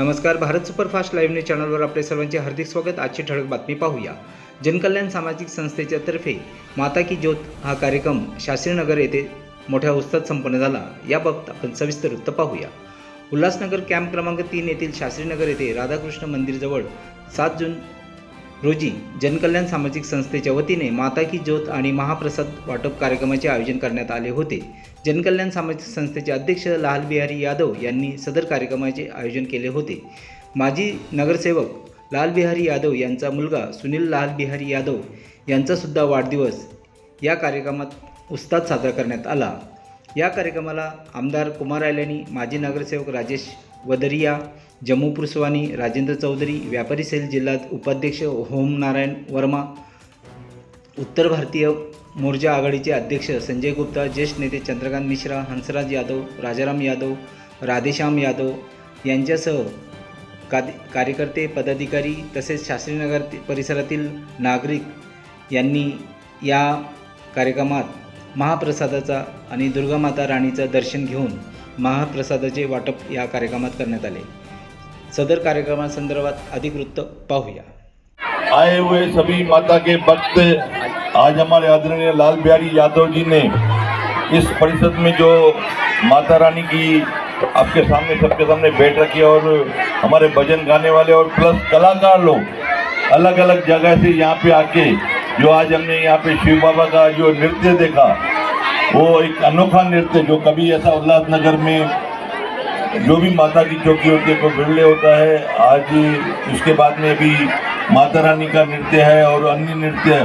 नमस्कार Bharat superfast live news चॅनलवर आपले सर्वांचे हार्दिक स्वागत. आजची ठळक बातमी पाहूया. जनकल्याण सामाजिक संस्थेच्या तर्फे माता की ज्योत हा कार्यक्रम शास्त्रीनगर येथे मोठ्या उत्साहात संपन्न झाला. याबाबत आपण सविस्तर वृत्त पाहूया. उल्हासनगर कॅम्प क्रमांक तीन येथील शास्त्रीनगर येथे राधाकृष्ण मंदिरजवळ सात जून रोजी जनकल्याण सामाजिक संस्थेच्या वतीने माता की ज्योत आणि महाप्रसाद वाटप कार्यक्रमाचे आयोजन करण्यात आले होते. जनकल्याण सामाजिक संस्थेचे अध्यक्ष लाल बिहारी यादव यांनी सदर कार्यक्रमाचे आयोजन केले होते. माजी नगरसेवक लाल बिहारी यादव यांचा मुलगा सुनील लाल बिहारी यादव यांचासुद्धा वाढदिवस या कार्यक्रमात उस्ताद साजरा करण्यात आला. या कार्यक्रमाला आमदार कुमार आयल्यानी माजी नगरसेवक राजेश वदरिया जम्मू पुरस्वानी राजेंद्र चौधरी व्यापारी सेल जिल्हा उपाध्यक्ष होम नारायण वर्मा उत्तर भारतीय मोर्चा आघाडीचे अध्यक्ष संजय गुप्ता ज्येष्ठ नेते चंद्रकांत मिश्रा हंसराज यादव राजाराम यादव राधेश्याम यादव यांच्यासह का कार्यकर्ते पदाधिकारी तसेच शास्त्रीनगर परिसरातील नागरिक यांनी या कार्यक्रमात महाप्रसादाचा आणि दुर्गामाता राणीचं दर्शन घेऊन महाप्रसादाचे वाटप या कार्यक्रमात करण्यात आले. सदर कार्यक्रमासंदर्भात अधिक वृत्त पाहूया. आए हुए सभी माता के भक्त, आज हमारे आदरणीय लाल बिहारी यादव जी ने इस परिषद में जो माता रानी की आपके सामने, सबके सामने बैठ रखी और हमारे भजन गाने वाले और प्लस कलाकार लोग अलग अलग जगह से यहाँ पे आके जो आज हमने यहाँ पे शिव बाबा का जो नृत्य देखा वो एक अनोखा नृत्य जो कभी ऐसा उल्लासनगर में जो भी माता की चौकी होती है को बिरले होता है, आज उसके बाद में भी माता रानी का नृत्य है और अन्य नृत्य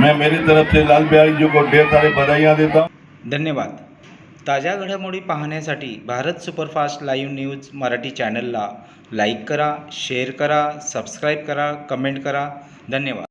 मैं मेरी तरफ़ से लाल बिहारी जी को ढेर सारे बधाइयाँ देता हूँ। धन्यवाद। ताज्या घडामोडी पाहण्यासाठी Bharat superfast live news Marathi चॅनलला लाईक करा, शेअर करा, सबस्क्राईब करा, कमेंट करा. धन्यवाद.